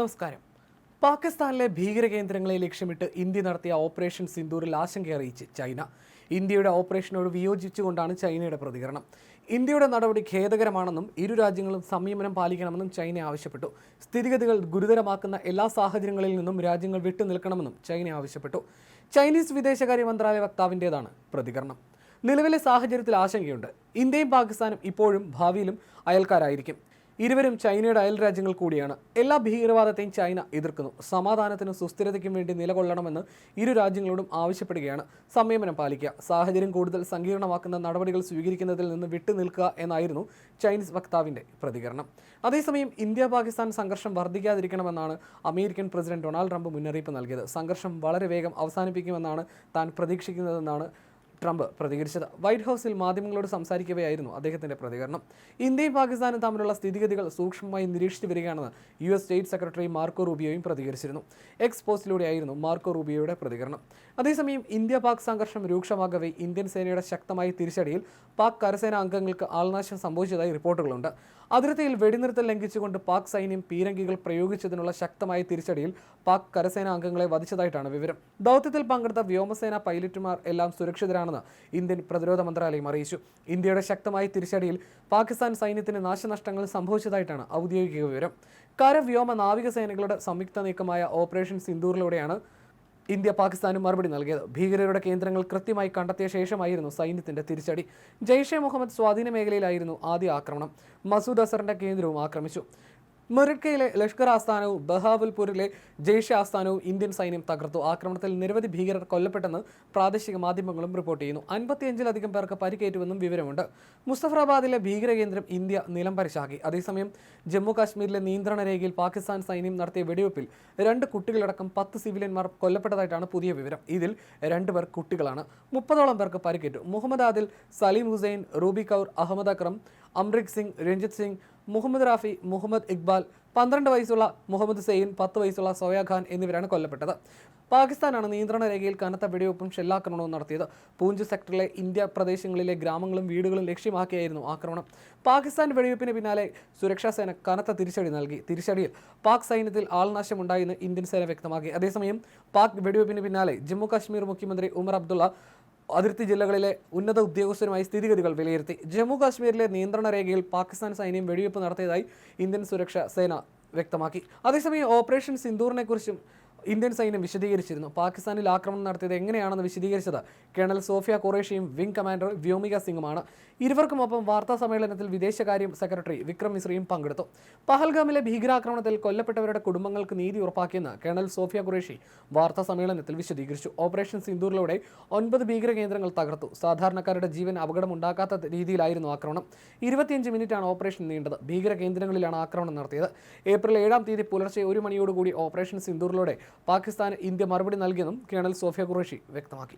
നമസ്കാരം. പാകിസ്ഥാനിലെ ഭീകര കേന്ദ്രങ്ങളെ ലക്ഷ്യമിട്ട് ഇന്ത്യ നടത്തിയ ഓപ്പറേഷൻ സിന്ദൂറിൽ ആശങ്ക അറിയിച്ച് ചൈന. ഇന്ത്യയുടെ ഓപ്പറേഷനോട് വിയോജിച്ചുകൊണ്ടാണ് ചൈനയുടെ പ്രതികരണം. ഇന്ത്യയുടെ നടപടി ഖേദകരമാണെന്നും ഇരു രാജ്യങ്ങളും സംയമനം പാലിക്കണമെന്നും ചൈന ആവശ്യപ്പെട്ടു. സ്ഥിതിഗതികൾ ഗുരുതരമാക്കുന്ന എല്ലാ സാഹചര്യങ്ങളിൽ നിന്നും രാജ്യങ്ങൾ വിട്ടുനിൽക്കണമെന്നും ചൈന ആവശ്യപ്പെട്ടു. ചൈനീസ് വിദേശകാര്യ മന്ത്രാലയ വക്താവിന്റേതാണ് പ്രതികരണം. നിലവിലെ സാഹചര്യത്തിൽ ആശങ്കയുണ്ട്. ഇന്ത്യയും പാകിസ്ഥാനും ഇപ്പോഴും ഭാവിയിലും അയൽക്കാരായിരിക്കും. ഇരുവരും ചൈനയുടെ അയൽ രാജ്യങ്ങൾ കൂടിയാണ്. എല്ലാ ഭീകരവാദത്തെയും ചൈന എതിർക്കുന്നു. സമാധാനത്തിനും സുസ്ഥിരതയ്ക്കും വേണ്ടി നിലകൊള്ളണമെന്ന് ഇരു രാജ്യങ്ങളോടും ആവശ്യപ്പെടുകയാണ്. സംയമനം പാലിക്കുക. സാഹചര്യം കൂടുതൽ സങ്കീർണമാക്കുന്ന നടപടികൾ സ്വീകരിക്കുന്നതിൽ നിന്ന് വിട്ടുനിൽക്കുക എന്നായിരുന്നു ചൈനീസ് വക്താവിന്റെ പ്രതികരണം. അതേസമയം ഇന്ത്യ പാകിസ്ഥാൻ സംഘർഷം വർദ്ധിക്കാതിരിക്കണമെന്നാണ് അമേരിക്കൻ പ്രസിഡന്റ് ഡൊണാൾഡ് ട്രംപ് മുന്നറിയിപ്പ് നൽകിയത്. സംഘർഷം വളരെ വേഗം അവസാനിപ്പിക്കുമെന്നാണ് താൻ പ്രതീക്ഷിക്കുന്നതെന്നാണ് ട്രംപ് പ്രതികരിച്ചത്. വൈറ്റ് ഹൗസിൽ മാധ്യമങ്ങളോട് സംസാരിക്കവെയായിരുന്നു അദ്ദേഹത്തിന്റെ പ്രതികരണം. ഇന്ത്യയും പാകിസ്ഥാനും തമ്മിലുള്ള സ്ഥിതിഗതികൾ സൂക്ഷ്മമായി നിരീക്ഷിച്ചു വരികയാണെന്ന് U S state secretary Marco റൂബിയോയും പ്രതികരിച്ചിരുന്നു. എക്സ് പോസ്റ്റിലൂടെയായിരുന്നു മാർക്കോ റൂബിയോയുടെ പ്രതികരണം. അതേസമയം ഇന്ത്യ പാക് സംഘർഷം രൂക്ഷമാകവെ ഇന്ത്യൻ സേനയുടെ ശക്തമായ തിരിച്ചടിയിൽ പാക് കരസേന അംഗങ്ങൾക്ക് ആൾനാശം സംഭവിച്ചതായി റിപ്പോർട്ടുകളുണ്ട്. അതിർത്തിയിൽ വെടിനിർത്തൽ ലംഘിച്ചുകൊണ്ട് പാക് സൈന്യം പീരങ്കികൾ പ്രയോഗിച്ചതിനുള്ള ശക്തമായ തിരിച്ചടിയിൽ പാക് കരസേന അംഗങ്ങളെ വധിച്ചതായിട്ടാണ് വിവരം. ദൗത്യത്തിൽ പങ്കെടുത്ത വ്യോമസേന പൈലറ്റുമാർ എല്ലാം സുരക്ഷിതരാണെന്ന് ഇന്ത്യൻ പ്രതിരോധ മന്ത്രാലയം അറിയിച്ചു. ഇന്ത്യയുടെ ശക്തമായ തിരിച്ചടിയിൽ പാകിസ്ഥാൻ സൈന്യത്തിന് നാശനഷ്ടങ്ങൾ സംഭവിച്ചതായിട്ടാണ് ഔദ്യോഗിക വിവരം. കരവ്യോമ നാവികസേനകളുടെ സംയുക്ത നീക്കമായ ഓപ്പറേഷൻ സിന്ദൂറിലൂടെയാണ് ഇന്ത്യ പാകിസ്ഥാനും മറുപടി നൽകിയത്. ഭീകരരുടെ കേന്ദ്രങ്ങൾ കൃത്യമായി കണ്ടെത്തിയ ശേഷമായിരുന്നു സൈന്യത്തിന്റെ തിരിച്ചടി. ജെയ്ഷെ മുഹമ്മദ് സ്വാധീന മേഖലയിലായിരുന്നു ആദ്യ ആക്രമണം. മസൂദ് അസറിന്റെ കേന്ദ്രവും ആക്രമിച്ചു. മെറിക്കയിലെ ലഷ്കർ ആസ്ഥാനവും ബഹാവൽപൂരിലെ ജെയ്ഷെ ആസ്ഥാനവും ഇന്ത്യൻ സൈന്യം തകർത്തു. ആക്രമണത്തിൽ നിരവധി ഭീകരർ കൊല്ലപ്പെട്ടെന്ന് പ്രാദേശിക മാധ്യമങ്ങളും റിപ്പോർട്ട് ചെയ്യുന്നു. അൻപത്തിയഞ്ചിലധികം പേർക്ക് പരിക്കേറ്റുവെന്നും വിവരമുണ്ട്. മുസ്തഫറാബാദിലെ ഭീകര കേന്ദ്രം ഇന്ത്യ നിലംപരിശാക്കി അതേസമയം ജമ്മു കാശ്മീരിലെ നിയന്ത്രണ രേഖയിൽ പാകിസ്ഥാൻ സൈന്യം നടത്തിയ വെടിവെപ്പിൽ രണ്ട് കുട്ടികളടക്കം പത്ത് സിവിലിയന്മാർ കൊല്ലപ്പെട്ടതായിട്ടാണ് പുതിയ വിവരം. ഇതിൽ രണ്ടുപേർ കുട്ടികളാണ്. മുപ്പതോളം പേർക്ക് പരിക്കേറ്റു. മുഹമ്മദ് ആദിൽ സലീം ഹുസൈൻ റൂബി കൗർ അഹമ്മദ് അക്രം അമ്രിക് സിംഗ് രഞ്ജിത് സിംഗ് മുഹമ്മദ് റാഫി മുഹമ്മദ് ഇക്ബാൽ പന്ത്രണ്ട് വയസ്സുള്ള മുഹമ്മദ് സെയിൻ പത്ത് വയസ്സുള്ള സോയ ഖാൻ എന്നിവരാണ് കൊല്ലപ്പെട്ടത്. പാകിസ്ഥാനാണ് നിയന്ത്രണ രേഖയിൽ കനത്ത വെടിവെപ്പും ഷെല്ലാക്രമണവും നടത്തിയത്. പൂഞ്ച് സെക്ടറിലെ ഇന്ത്യ പ്രദേശങ്ങളിലെ ഗ്രാമങ്ങളും വീടുകളും ലക്ഷ്യമാക്കിയായിരുന്നു ആക്രമണം. പാകിസ്ഥാൻ വെടിവെപ്പിന് പിന്നാലെ സുരക്ഷാ സേന കനത്ത തിരിച്ചടി നൽകി. തിരിച്ചടിയിൽ പാക് സൈന്യത്തിൽ ആൾനാശമുണ്ടായെന്ന് ഇന്ത്യൻ സേന വ്യക്തമാക്കി. അതേസമയം പാക് വെടിവെപ്പിന് പിന്നാലെ ജമ്മു കാശ്മീർ മുഖ്യമന്ത്രി ഉമർ അബ്ദുള്ള അതിർത്തി ജില്ലകളിലെ ഉന്നത ഉദ്യോഗസ്ഥരുമായി സ്ഥിതിഗതികൾ വിലയിരുത്തി. ജമ്മു കാശ്മീരിലെ നിയന്ത്രണ രേഖയിൽ പാകിസ്ഥാൻ സൈന്യം വെടിവെപ്പ് നടത്തിയതായി ഇന്ത്യൻ സുരക്ഷാ സേന വ്യക്തമാക്കി. അതേസമയം ഓപ്പറേഷൻ സിന്ദൂറിനെ കുറിച്ചും ഇന്ത്യൻ സൈന്യം വിശദീകരിച്ചിരുന്നു. പാകിസ്ഥാനിൽ ആക്രമണം നടത്തിയത് എങ്ങനെയാണെന്ന് വിശദീകരിച്ചത് കേണൽ സോഫിയ ഖുറേഷിയും വിംഗ് കമാൻഡർ വ്യോമിക സിംഗുമാണ്. ഇരുവർക്കുമൊപ്പം വാർത്താ സമ്മേളനത്തിൽ വിദേശകാര്യ സെക്രട്ടറി വിക്രം മിശ്രയും പങ്കെടുത്തു. പഹൽഗാമിലെ ഭീകരാക്രമണത്തിൽ കൊല്ലപ്പെട്ടവരുടെ കുടുംബങ്ങൾക്ക് നീതി ഉറപ്പാക്കിയെന്ന് കേണൽ സോഫിയ കുറേഷി വാർത്താ സമ്മേളനത്തിൽ വിശദീകരിച്ചു. ഓപ്പറേഷൻ സിന്ദൂറിലൂടെ ഒൻപത് ഭീകര കേന്ദ്രങ്ങൾ തകർത്തു. സാധാരണക്കാരുടെ ജീവൻ അപകടമുണ്ടാക്കാത്ത രീതിയിലായിരുന്നു ആക്രമണം. ഇരുപത്തിയഞ്ച് മിനിറ്റാണ് ഓപ്പറേഷൻ നീണ്ടത്. ഭീകര കേന്ദ്രങ്ങളിലാണ് ആക്രമണം നടത്തിയത്. ഏപ്രിൽ ഏഴാം തീയതി പുലർച്ചെ ഒരു മണിയോടുകൂടി ഓപ്പറേഷൻ സിന്ദൂറിലൂടെ പാകിസ്ഥാന് ഇന്ത്യ മറുപടി നൽകിയെന്നും കേണൽ സോഫിയ ഖുറേഷി വ്യക്തമാക്കി.